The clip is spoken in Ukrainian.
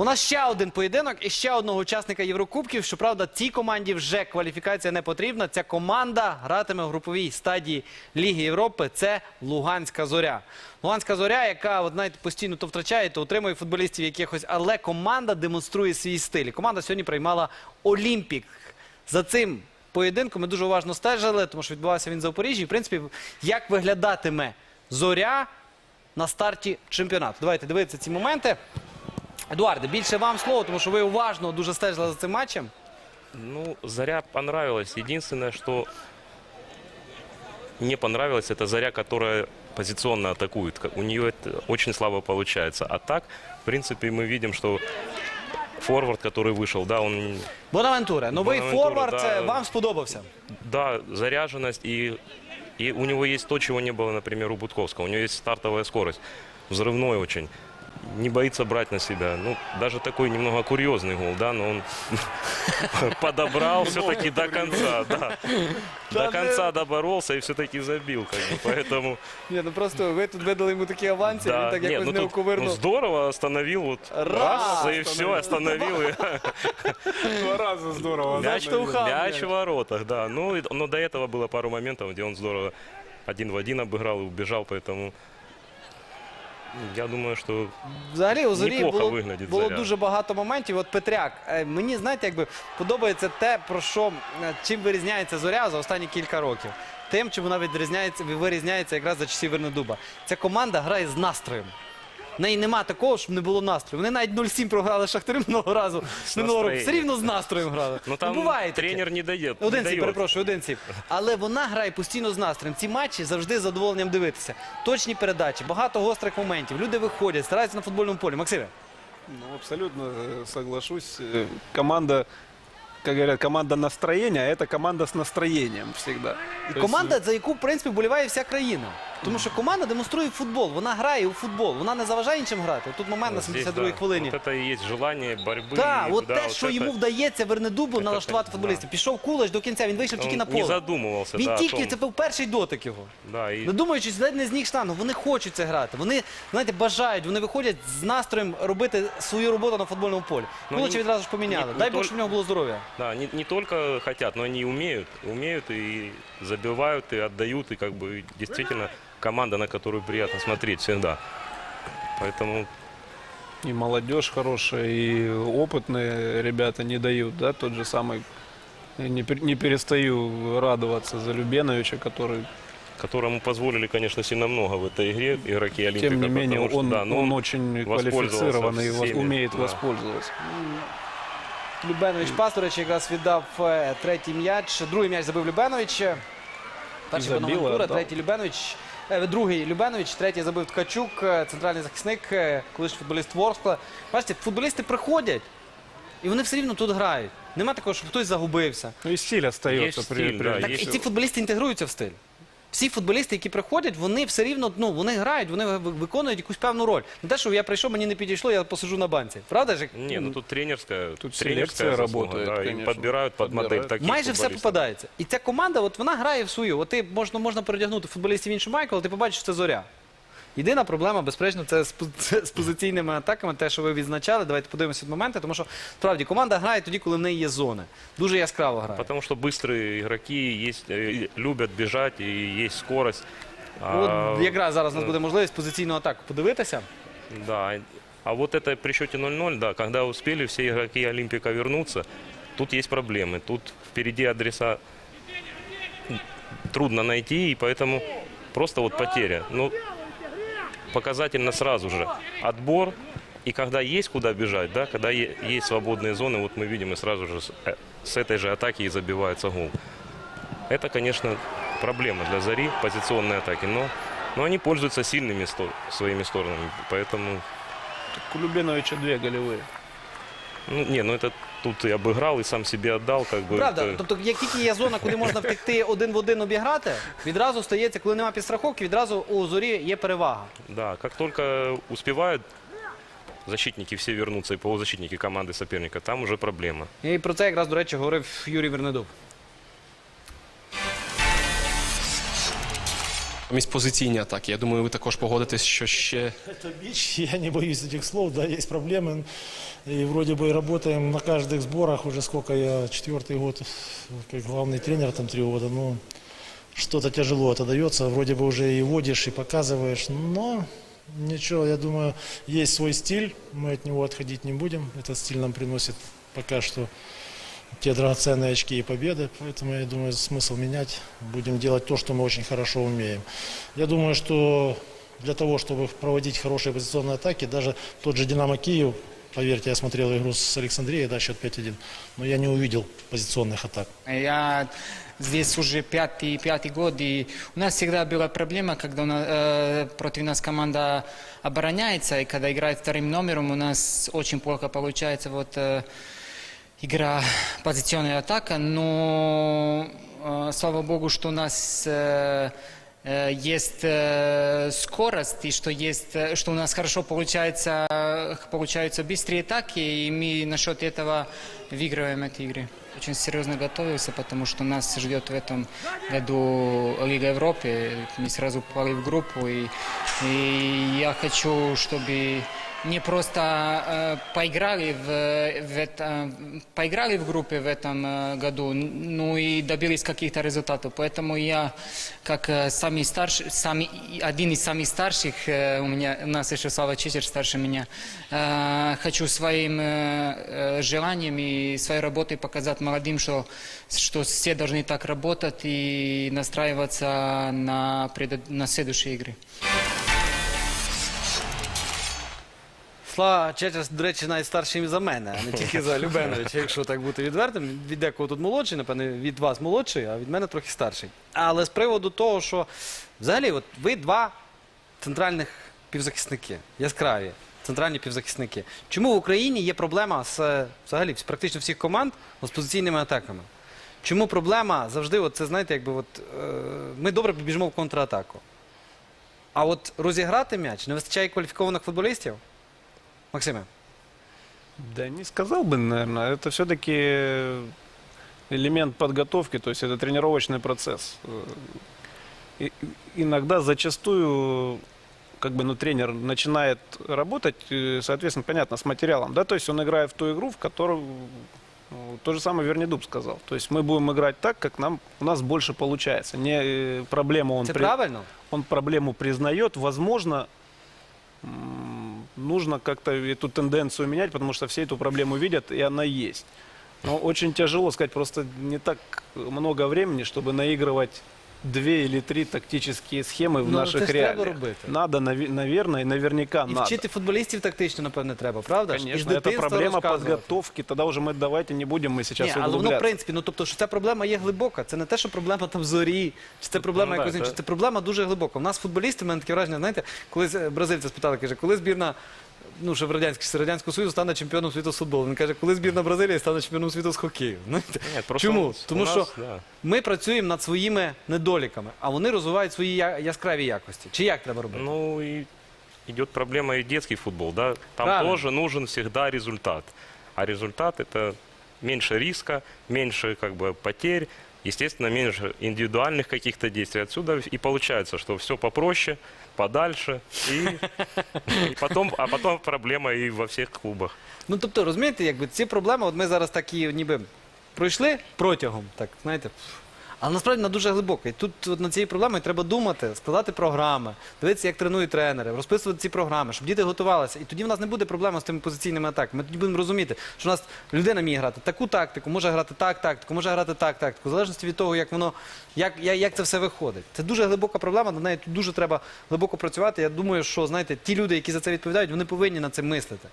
У нас ще один поєдинок і ще одного учасника Єврокубків. Щоправда, цій команді вже кваліфікація не потрібна. Ця команда гратиме в груповій стадії Ліги Європи. Це Луганська зоря. Луганська зоря, яка знаєте, постійно то втрачає, то отримує футболістів якихось, але команда демонструє свій стиль. Команда сьогодні приймала Олімпік. За цим поєдинком ми дуже уважно стежили, тому що відбувався він в Запоріжжі. В принципі, як виглядатиме зоря на старті чемпіонату. Давайте дивитися ці моменти. Едуарде, більше вам слово, тому що ви уважно дуже стежили за цим матчем. Ну, Заря понравилась. Единственное, что не понравилось, это Заря, которая позиционно атакует. Ка- У нее это очень слабо получается. А так, в принципе, мы видим, что форвард, который вышел, да, он, Бонавентура, новий Бонавентура, форвард, да. це вам сподобався. да, заряженность и, и у него есть то, чего не было, например, у Будковского. У него есть стартовая скорость, взрывной очень. Не боится брать на себя. Ну, даже такой немного курьезный гол, да, но он подобрал все-таки до конца, да. До Да, конца доборолся и все-таки забил, как бы, поэтому... Ні, ну просто ви тут видали йому такі аванси, він Да, так не, якось ну, не тут, ну, оковирнув. здорово остановил, вот Раз, раз, и все, остановил. и Два раза здорово. Мяч да, штовхал. Мяч в воротах, да. Ну, и- но до этого было пару моментов, где он здорово один в один обыграл и убежал, поэтому я думаю, що Взагалі у зорі Неплохо було, виглядить було «Зоря». дуже багато моментів. От Петряк, е, мені знаєте, якби подобається те, про що е, чим вирізняється зоря за останні кілька років. Тим, чим вона відрізняється, вирізняється якраз за часів Вернедуба. Ця команда грає з настроєм. В неї нема такого, щоб не було настрою. Вони навіть 0-7 програли Шахтарю минулого разу. Минулого року. Все настроєнням. рівно з настроєм грали. ну, там буває таке. тренер не дает. не Один сіп, дает. перепрошую, один сіп. Але вона грає постійно з настроєм. Ці матчі завжди з задоволенням дивитися. Точні передачі, багато гострих моментів. Люди виходять, стараються на футбольному полі. Максиме. Ну, абсолютно э, соглашусь. Э, Команда, как говорят, команда настроения, а это команда с настроением всегда. І То есть, команда, за яку, в принципі, боліває вся країна. Тому що команда демонструє футбол, вона грає у футбол, вона не заважає іншим грати. Тут момент на Вот здесь, 72-й да, хвилині. Вот это и есть желание борьбы. Так, и, от да, те, вот що это- йому вдається Вернедубу Це налаштувати так, футболістів. Пішов кулач до кінця, він вийшов тільки Он на не поле. задумывался, Він да, о тільки том. це був перший дотик його. Да, и Не думаючись, ледь не з ніг штангу, вони хочуть це грати. Вони, знаєте, бажають, вони виходять з настроєм робити свою роботу на футбольному полі. Ну, Кулича ні- відразу ж поміняли. ні- Дай не Бог, толь- щоб в нього було здоров'я. Да, не, не только хотят, но они умеют. Умеют и забивают, и отдают. И как бы действительно команда, на которую приятно смотреть всегда. Поэтому И молодежь хорошая, и опытные ребята не дают, да, тот же самый. я Не, пер- не перестаю радоваться за Любеновича, который, которому позволили, конечно, сильно много в этой игре игроки Олимпика. тем не менее, потому что, он, да, но он очень воспользовался квалифицированный и вос- всеми, умеет да. воспользоваться. Любенович Пасторич якраз віддав е, третій м'яч. Другий м'яч забив Любенович. Перший забив, Бонавентура, віддав. третій Любенович. Е, Другий Любенович, третій забив Ткачук, е, центральний захисник, е, колишній футболіст Ворскла. Бачите, футболісти приходять, і вони все рівно тут грають. Нема такого, щоб хтось загубився. Ну и стиль остается. Есть при- стиль, да, Так, Так і ці футболісти інтегруються в стиль. Всі футболісти, які приходять, вони все рівно ну, вони грають, вони ви- виконують якусь певну роль. Не те, що я прийшов, мені не підійшло, я посижу на банці. Правда ж? Ні, ну тут тренерська, Тут тренерська робота. да, їм підбирають під модель Подбирают. таких Майже все попадається. І ця команда, от вона грає в свою. От ти можна, можна передягнути футболістів іншу майку, але ти побачиш, що це зоря. Єдина проблема, безперечно, це з, пози- це з позиційними атаками, те, що ви відзначали. Давайте подивимося від моменти, тому що справді команда грає тоді, коли в неї є зони. Дуже яскраво грає. Потому что быстрые игроки есть, э, любят бежать и есть скорость. А, От якраз зараз у нас ну, буде можливість позиційну атаку подивитися. Да. А вот это при счете 0-0, да, когда успели все игроки Олимпика вернуться, тут есть проблемы. Тут впереди адреса трудно найти, и поэтому просто вот потеря. Ну, показательно сразу же. Отбор, и когда есть куда бежать, да, когда есть свободные зоны, вот мы видим, и сразу же с, э, с этой же атаки и забивается гол. Это, конечно, проблема для Зари, позиционной атаки, но, но они пользуются сильными сто- своими сторонами, поэтому Так у Любеновича две голевые. Ну, не, ну это тут и обыграл, и сам себе отдал, как бы. Правда, это- тобто, як тільки є зона, куди можна втекти один в один обіграти, відразу стається, коли немає підстраховки, відразу у зорі є перевага. Да, как только успевают защитники все вернуться, и полузащитники команды соперника, там уже проблема. І про це якраз, до речі, говорив Юрій Вернедуб. Замість позиційні атаки. Я думаю, ви також погодитесь, що ще Это бич, я не боюсь этих слов, да, есть проблемы. И вроде бы работаем на каждых сборах, уже сколько я, четвертый год, как главный тренер, там три года, ну, что-то тяжело это дается, вроде бы уже и водишь, и показываешь, но ничего, я думаю, есть свой стиль, мы от него отходить не будем, этот стиль нам приносит пока что те драгоценные очки и победы, поэтому я думаю, смысл менять, будем делать то, что мы очень хорошо умеем. Я думаю, что для того, чтобы проводить хорошие позиционные атаки, даже тот же «Динамо Киев», поверьте, я смотрел игру с Александрией, да, счет 5-1, но я не увидел позиционных атак. Я здесь уже пятый, пятый год, и у нас всегда была проблема, когда нас, э, против нас команда обороняется, и когда играет вторым номером, у нас очень плохо получается вот э, игра позиционная атака, но э, слава богу, что у нас э, э, есть э, скорость и что есть, э, что у нас хорошо получается, получаются быстрые атаки, и мы насчет этого выигрываем эти игры. Очень серьезно готовился, потому что нас ждет в этом году Лига Европы. Мы сразу попали в группу, и, и я хочу, чтобы не просто э, поиграли в, в это, поиграли в группе в этом э, году, ну и добились каких-то результатов. Поэтому я, как э, самый старший, самый, один из самых старших, э, у меня у нас еще Слава Чичер старше меня, э, хочу своим э, э, желанием и своей работой показать молодым, что, что все должны так работать и настраиваться на, предо- на следующие игры. Слава Чечес, до речі, навіть старший за мене, а не тільки за Любеновича, якщо так бути відвертим. Від декого тут молодший, напевне, від вас молодший, а від мене трохи старший. Але з приводу того, що взагалі, от ви два центральних півзахисники, яскраві центральні півзахисники. Чому в Україні є проблема з взагалі практично всіх команд з позиційними атаками? Чому проблема завжди, от це знаєте, якби от е, ми добре побіжимо в контратаку. А от розіграти м'яч не вистачає кваліфікованих футболістів? Максиме. Да не сказал бы, наверное. Это все-таки элемент подготовки, то есть это тренировочный процесс. И- иногда, зачастую, как бы, ну, тренер начинает работать, э, соответственно, понятно, с материалом, да, то есть он играет в ту игру, в которую ну, то же самое Вернедуб сказал. То есть мы будем играть так, как нам, у нас больше получается. Не э, проблему он Це при- правильно? он проблему признает. Возможно, нужно как-то эту тенденцию менять, потому что все эту проблему видят, и она есть. Но очень тяжело сказать, просто не так много времени, чтобы наигрывать две или три тактические схемы в Ну, наших це ж треба реалиях. робити. Надо, наве- наверное, и наверняка І надо. вчити футболістів тактично, напевне, треба, правда? ж? І з Конечно, это дитинства проблема розказувати. подготовки. Тогда уже мы давайте не будем мы сейчас Ні, але воно, в углубляться. принципі, ну тобто, що ця проблема є глибока. Це не те, що проблема там зорі, чи це проблема Ну, да, якось інша. це- Це проблема дуже глибока. У нас футболісти, в мене таке враження, знаєте, колись е, бразильця спитали, каже, коли збірна. Ну, ще в Радянському, ще Радянського Союзу стане чемпіоном світу з футболу. Він каже, коли збірна Бразилії стане чемпіоном світу з хокею. Знаєте? Нет, просто Чому? у нас- Тому у що нас, да. ми працюємо над своїми недоліками, а вони розвивають свої я- яскраві якості. Чи як треба робити? Ну и идет проблема и детский футбол, да. Там Правильно. тоже нужен всегда результат. А результат это меньше риска, меньше как бы потерь, естественно, меньше индивидуальных каких-то действий. Отсюда и получается, что все попроще, подальше, І, і потім, а потім проблема і во всіх клубах. Ну тобто, розумієте, якби ці проблеми, от ми зараз такі ніби пройшли протягом, так знаєте. Але насправді вона дуже глибока. І тут от, над цією проблемою треба думати, складати програми, дивитися, як тренують тренери, розписувати ці програми, щоб діти готувалися. І тоді в нас не буде проблеми з тими позиційними атаками. Ми тоді будемо розуміти, що у нас людина вміє грати таку тактику, може грати так тактику, може грати так тактику, в залежності від того, як воно, як, як, як це все виходить. Це дуже глибока проблема, над нею тут дуже треба глибоко працювати. Я думаю, що знаєте, ті люди, які за це відповідають, вони повинні над цим мислити.